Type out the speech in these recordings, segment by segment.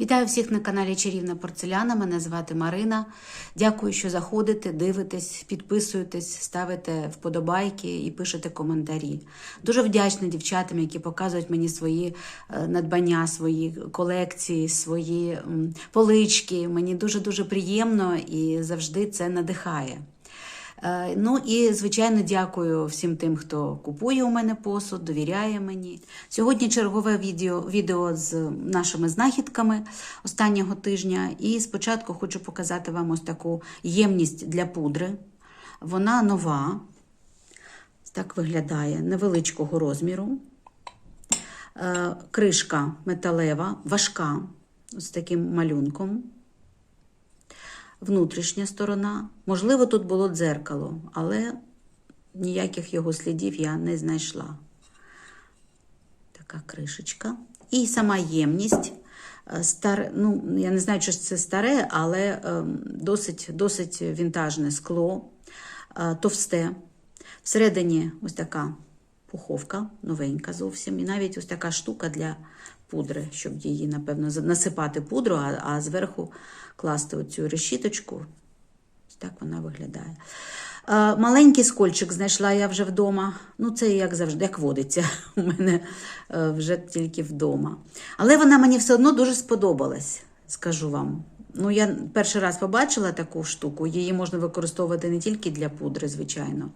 Вітаю всіх на каналі Чарівна Порцеляна. Мене звати Марина. Дякую, що заходите, дивитесь, підписуєтесь, ставите вподобайки і пишете коментарі. Дуже вдячна дівчатам, які показують мені свої е, надбання, свої колекції, свої полички. Мені дуже дуже приємно і завжди це надихає. Е, Ну і звичайно дякую всім тим, хто купує у мене посуд, довіряє мені. Сьогодні чергове відео, відео з нашими знахідками останнього тижня. І спочатку хочу показати вам ось таку ємність для пудри. Вона нова, так виглядає, невеличкого розміру. Е, Кришка металева, важка, з таким малюнком внутрішня сторона. Можливо, тут було дзеркало, але ніяких його слідів я не знайшла. Така кришечка. І сама ємність. Е, Стар, ну, я не знаю, чи це старе, але ем, досить, досить вінтажне скло, е, товсте. Всередині ось така пуховка, новенька зовсім. І навіть ось така штука для пудри, щоб її, напевно, насипати пудру, а, а зверху класти оцю решіточку. Так вона виглядає. Е, Маленький скольчик знайшла я вже вдома. Ну, це як завжди, як водиться у мене е, вже тільки вдома. Але вона мені все одно дуже сподобалась, скажу вам. Ну, я перший раз побачила таку штуку, її можна використовувати не тільки для пудри, звичайно.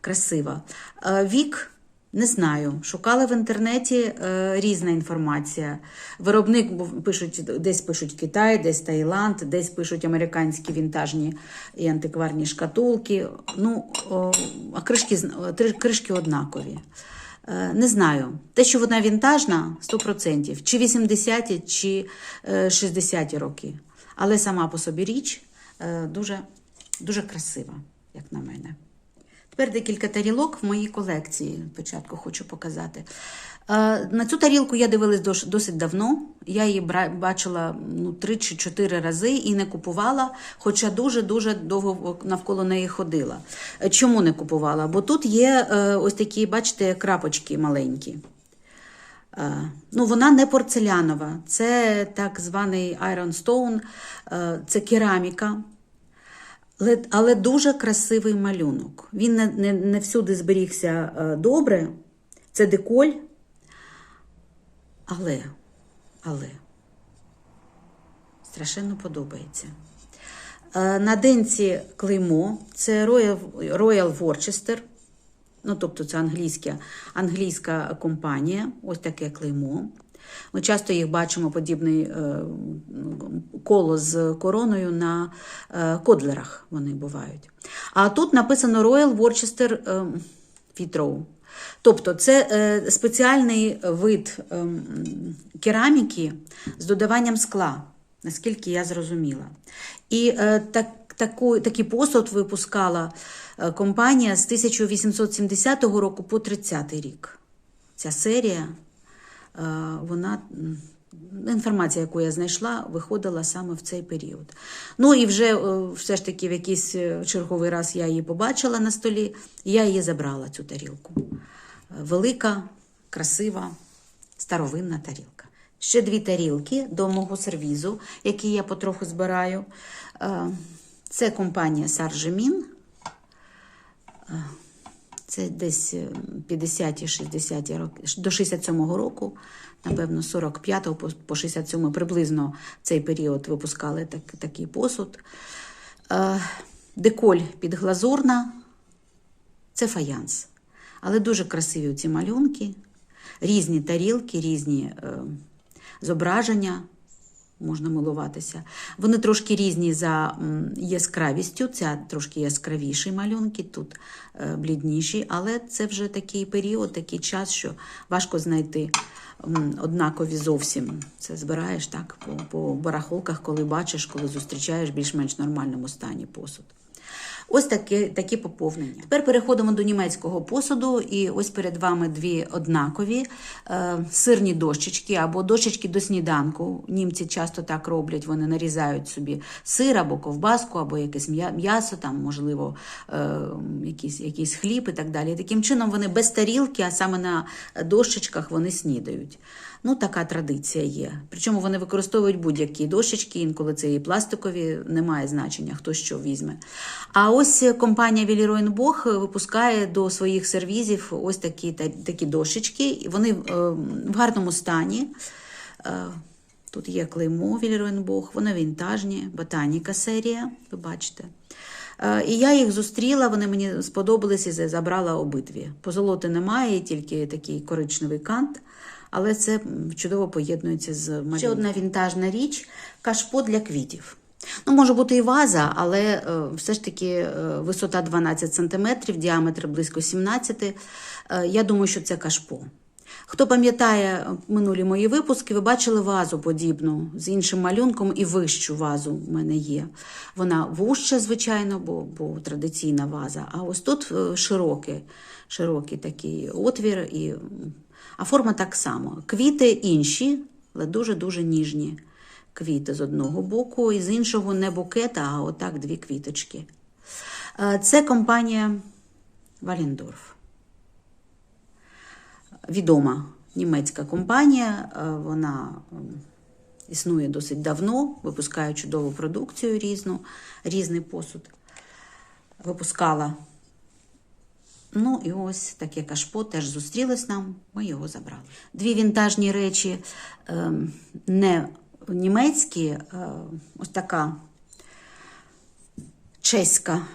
Красива. Е, Вік. Не знаю. Шукала в інтернеті е, різна інформація. Виробник пишуть, десь пишуть Китай, десь Таїланд, десь пишуть американські вінтажні і антикварні шкатулки. Ну, о, а кришки, кришки однакові. Е, не знаю. Те, що вона вінтажна, 100%. Чи 80-ті, чи е, 60-ті роки. Але сама по собі річ е, дуже, дуже красива, як на мене. Тепер декілька тарілок в моїй колекції. Спочатку хочу показати. Е, На цю тарілку я дивилась досить давно. Я її бачила ну, три чи чотири рази і не купувала, хоча дуже-дуже довго навколо неї ходила. Е, Чому не купувала? Бо тут є е, ось такі, бачите, крапочки маленькі. Ну, вона не порцелянова, це так званий Iron Stone, е, це кераміка. Але, дуже красивий малюнок. Він не, не, не всюди зберігся е, добре. Це деколь. Але, але страшенно подобається. Е, На денці клеймо це Royal, Royal Worcester. Ну, тобто це англійська, англійська компанія, ось таке клеймо. Ми часто їх бачимо подібне е, коло з короною на е, кодлерах вони бувають. А тут написано Royal Worcester е, Wheatrow. Тобто це е, спеціальний вид е, кераміки з додаванням скла, наскільки я зрозуміла. І е, так, таку, такий посуд випускала е, компанія з 1870 року по 30 рік. Ця серія, е, вона. Інформація, яку я знайшла, виходила саме в цей період. Ну і вже е, все ж таки в якийсь е, черговий раз я її побачила на столі, і я її забрала, цю тарілку. Е, Велика, красива, старовинна тарілка. Ще дві тарілки до мого сервізу, які я потроху збираю. Е, Це компанія Саржемін. Це десь 50-60 роки, до 67-го року, напевно, 45-го по- по 67 приблизно цей період випускали так, такий посуд. Е, Деколь підглазурна, це фаянс. Але дуже красиві ці малюнки, різні тарілки, різні е, зображення. Можна милуватися. Вони трошки різні за яскравістю. Ця трошки яскравіші малюнки, тут е, блідніші, але це вже такий період, такий час, що важко знайти однакові зовсім. Це збираєш так по, по барахолках, коли бачиш, коли зустрічаєш більш-менш нормальному стані посуд. Ось такі, такі поповнення. Тепер переходимо до німецького посуду, і ось перед вами дві однакові е, сирні дощечки або дощечки до сніданку. Німці часто так роблять, вони нарізають собі сир або ковбаску, або якесь м'я- м'ясо, там, можливо, е, якийсь, якийсь хліб і так далі. Таким чином вони без тарілки, а саме на дощечках вони снідають. Ну, така традиція є. Причому вони використовують будь-які дощечки, інколи це і пластикові, немає значення, хто що візьме. А ось компанія Вілі Бог випускає до своїх сервізів ось такі, та- такі дощечки. Вони е, в гарному стані. Е, Тут є клеймо Вільройнбог, вони вінтажні, ботаніка серія, ви бачите. Е, І я їх зустріла, вони мені сподобались і забрала обидві. Позолоти немає, тільки такий коричневий кант, але це чудово поєднується з малюнком. Ще одна вінтажна річ кашпо для квітів. Ну, може бути і ваза, але е, все ж таки е, висота 12 см, діаметр близько 17 Е, Я думаю, що це кашпо. Хто пам'ятає минулі мої випуски, ви бачили вазу подібну з іншим малюнком і вищу вазу в мене є. Вона вужча, звичайно, бо, бо традиційна ваза. А ось тут широкий, широкий такий отвір, і, а форма так само. Квіти інші, але дуже-дуже ніжні квіти з одного боку, і з іншого не букета, а отак дві квіточки. Е, Це компанія Валендорф відома німецька компанія. е, Вона існує досить давно, випускає чудову продукцію різну, різний посуд. Випускала. Ну і ось таке кашпо теж зустрілось нам, ми його забрали. Дві вінтажні речі ем, не німецькі, е, ось така чеська,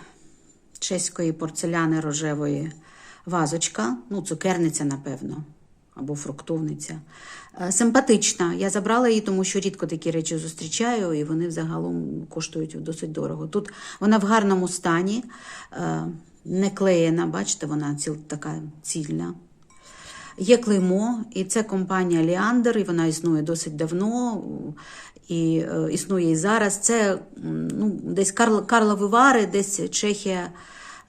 чеської порцеляни рожевої вазочка, ну, цукерниця, напевно, або фруктовниця. Е, Симпатична. Я забрала її, тому що рідко такі речі зустрічаю, і вони взагалом коштують досить дорого. Тут вона в гарному стані, е, не клеєна, бачите, вона ціл, така цільна. Є клеймо, і це компанія Ліандер, і вона існує досить давно, і е, існує і зараз. Це ну, десь Карл, Карлові Вари, десь Чехія.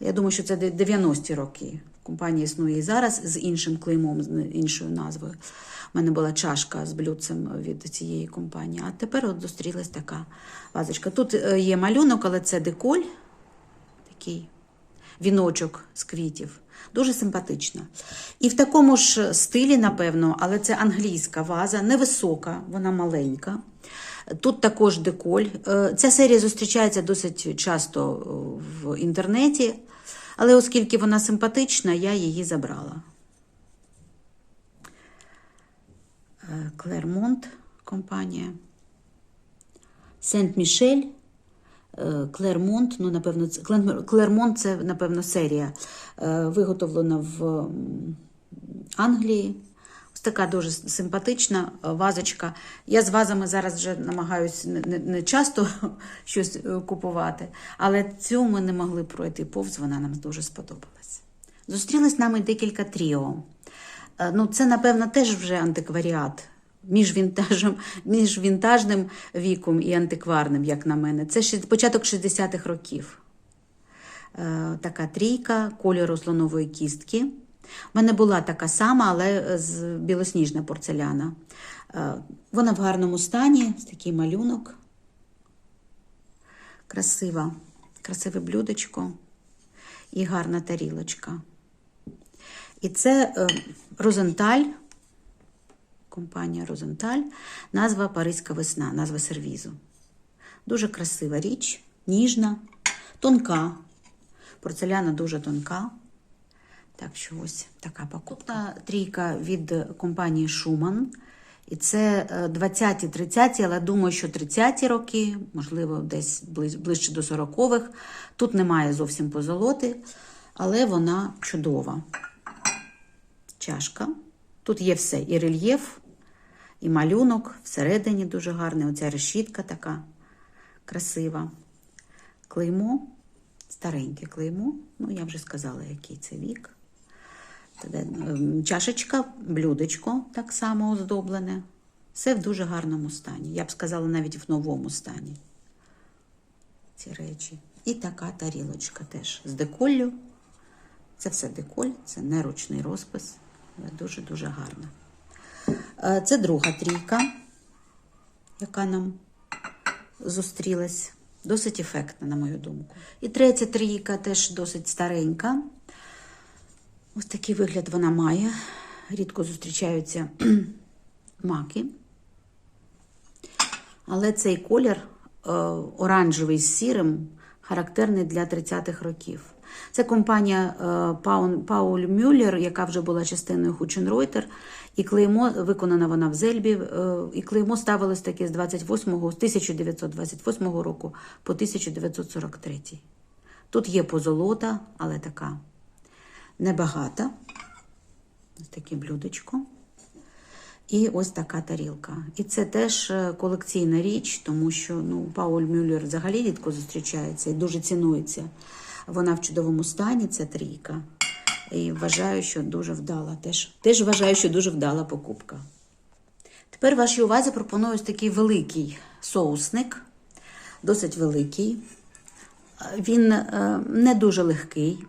Я думаю, що це 90-ті роки. Компанія існує і зараз з іншим клеймом, з іншою назвою. У мене була чашка з блюдцем від цієї компанії. А тепер от зустрілась така вазочка. Тут е, є малюнок, але це деколь такий віночок з квітів. Дуже симпатична. І в такому ж стилі, напевно, але це англійська ваза, невисока, вона маленька. Тут також деколь. Е, Ця серія зустрічається досить часто е, в інтернеті, але оскільки вона симпатична, я її забрала. Е, Клермонт компанія. Сент-Мішель. Е, Клермонт, ну, напевно, це Клер- Клермонт це, напевно, серія, е, виготовлена в Англії. Ось така дуже симпатична е, вазочка. Я з вазами зараз вже намагаюся не, не, часто щось купувати, але цю ми не могли пройти повз, вона нам дуже сподобалась. Зустрілись нами декілька тріо. Ну, це, напевно, теж вже антикваріат. Між, вінтажем, між вінтажним віком і антикварним, як на мене. Це початок 60-х років. Е, така трійка кольору слонової кістки. У мене була така сама, але з білосніжна порцеляна. Е, вона в гарному стані, такий малюнок. Красива, красиве блюдечко і гарна тарілочка. І це е, Розенталь, компанія Розенталь, назва Паризька весна, назва сервізу. Дуже красива річ, ніжна, тонка. Порцеляна дуже тонка. Так що ось така покупка. Трійка від компанії Шуман. І це е, 20-ті, 30-ті, але думаю, що 30-ті роки, можливо, десь ближ- ближче до 40-х. Тут немає зовсім позолоти, але вона чудова. Чашка. Тут є все: і рельєф, і малюнок, всередині дуже гарний. Оця решітка така красива. Клеймо, стареньке клеймо. Ну, я вже сказала, який це вік. Ем, Чашечка, блюдечко так само оздоблене. Все в дуже гарному стані. Я б сказала, навіть в новому стані. Ці речі. І така тарілочка теж з деколлю. Це все деколь, це не ручний розпис, але дуже-дуже гарна. Е, Це друга трійка, яка нам зустрілась. Досить ефектна, на мою думку. І третя трійка теж досить старенька. Ось такий вигляд вона має. Рідко зустрічаються маки. Але цей колір е, оранжевий з сірим характерний для 30-х років. Це компанія е, Пауль Мюллер, яка вже була частиною Хученройтер, і клеймо виконана вона в Зельбі. е, І клеймо ставилось таке з 28 з 1928 року по 1943. Тут є позолота, але така небагата. Ось таке блюдечко. І ось така тарілка. І це теж е, колекційна річ, тому що ну, Пауль Мюллер взагалі рідко зустрічається і дуже цінується. Вона в чудовому стані, це трійка. І вважаю, що дуже вдала. Теж, теж вважаю, що дуже вдала покупка. Тепер вашій увазі пропоную ось такий великий соусник, досить великий. Він е, не дуже легкий.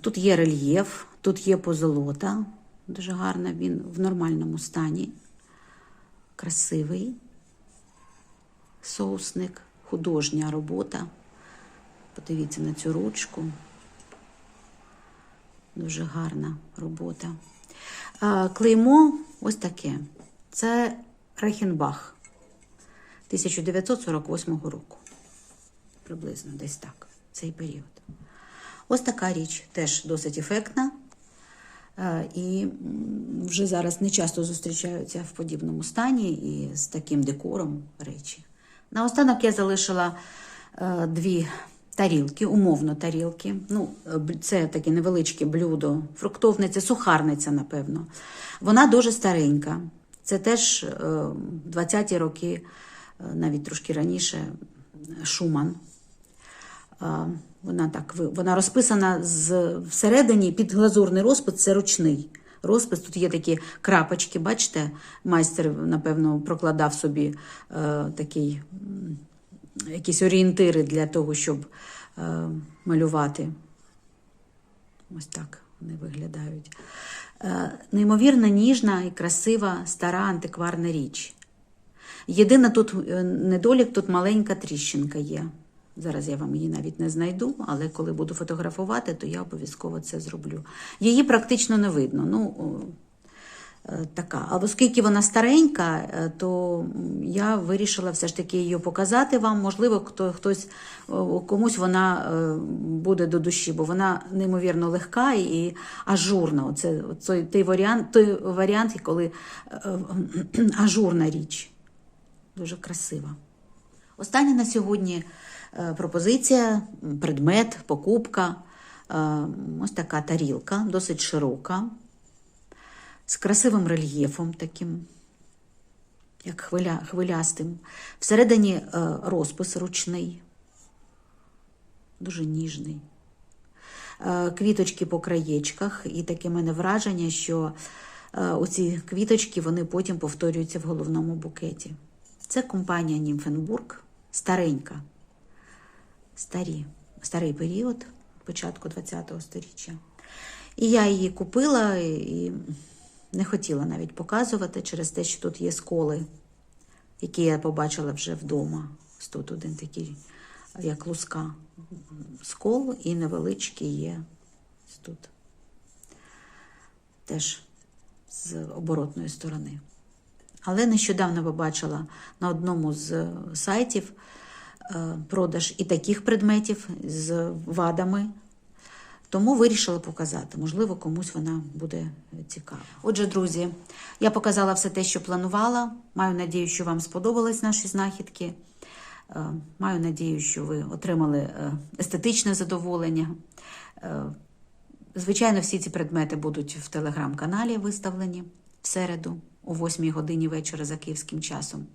Тут є рельєф, тут є позолота. Дуже гарна, він в нормальному стані. Красивий соусник, художня робота. Подивіться на цю ручку. Дуже гарна робота. Клеймо ось таке. Це Рехенбах 1948 року. Приблизно десь так, цей період. Ось така річ теж досить ефектна. І вже зараз не часто зустрічаються в подібному стані і з таким декором речі. Наостанок я залишила е, дві тарілки, умовно тарілки. Ну, е, це таке невеличке блюдо, фруктовниця, сухарниця, напевно. Вона дуже старенька. Це теж е, 20-ті роки, е, навіть трошки раніше, Шуман. Вона так вона розписана з всередині під глазурний розпис, це ручний розпис. Тут є такі крапочки, бачите, майстер, напевно, прокладав собі е, такий, якісь орієнтири для того, щоб е, малювати. Ось так вони виглядають. Е, неймовірно ніжна і красива стара антикварна річ. Єдине тут е, недолік, тут маленька тріщинка є. Зараз я вам її навіть не знайду, але коли буду фотографувати, то я обов'язково це зроблю. Її практично не видно. Ну, така. А оскільки вона старенька, е, то я вирішила все ж таки її показати вам. Можливо, хто, хтось комусь вона е, буде до душі, бо вона неймовірно легка і ажурна. Оце, оцей, той, варіант, той варіант, коли е, е, ажурна річ. Дуже красива. Остання на сьогодні е, пропозиція, предмет, покупка. Е, Ось така тарілка, досить широка, з красивим рельєфом таким, як хвиля, хвилястим. Всередині е, розпис ручний, дуже ніжний. Е, Квіточки по краєчках, і таке мене враження, що е, оці квіточки вони потім повторюються в головному букеті. Це компанія Німфенбург, старенька, старі, старий період початку ХХ століття. І я її купила і не хотіла навіть показувати через те, що тут є сколи, які я побачила вже вдома. Тут один такий, як луска, скол і невеличкий є тут. Теж з оборотної сторони. Але нещодавно побачила на одному з сайтів е, продаж і таких предметів з вадами. Тому вирішила показати. Можливо, комусь вона буде цікава. Отже, друзі, я показала все те, що планувала. Маю надію, що вам сподобались наші знахідки. Е, Маю надію, що ви отримали е, естетичне задоволення. Е, Звичайно, всі ці предмети будуть в телеграм-каналі виставлені в середу о 8 годині вечора за київським часом.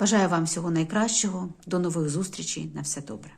Бажаю вам всього найкращого. До нових зустрічей. На все добре.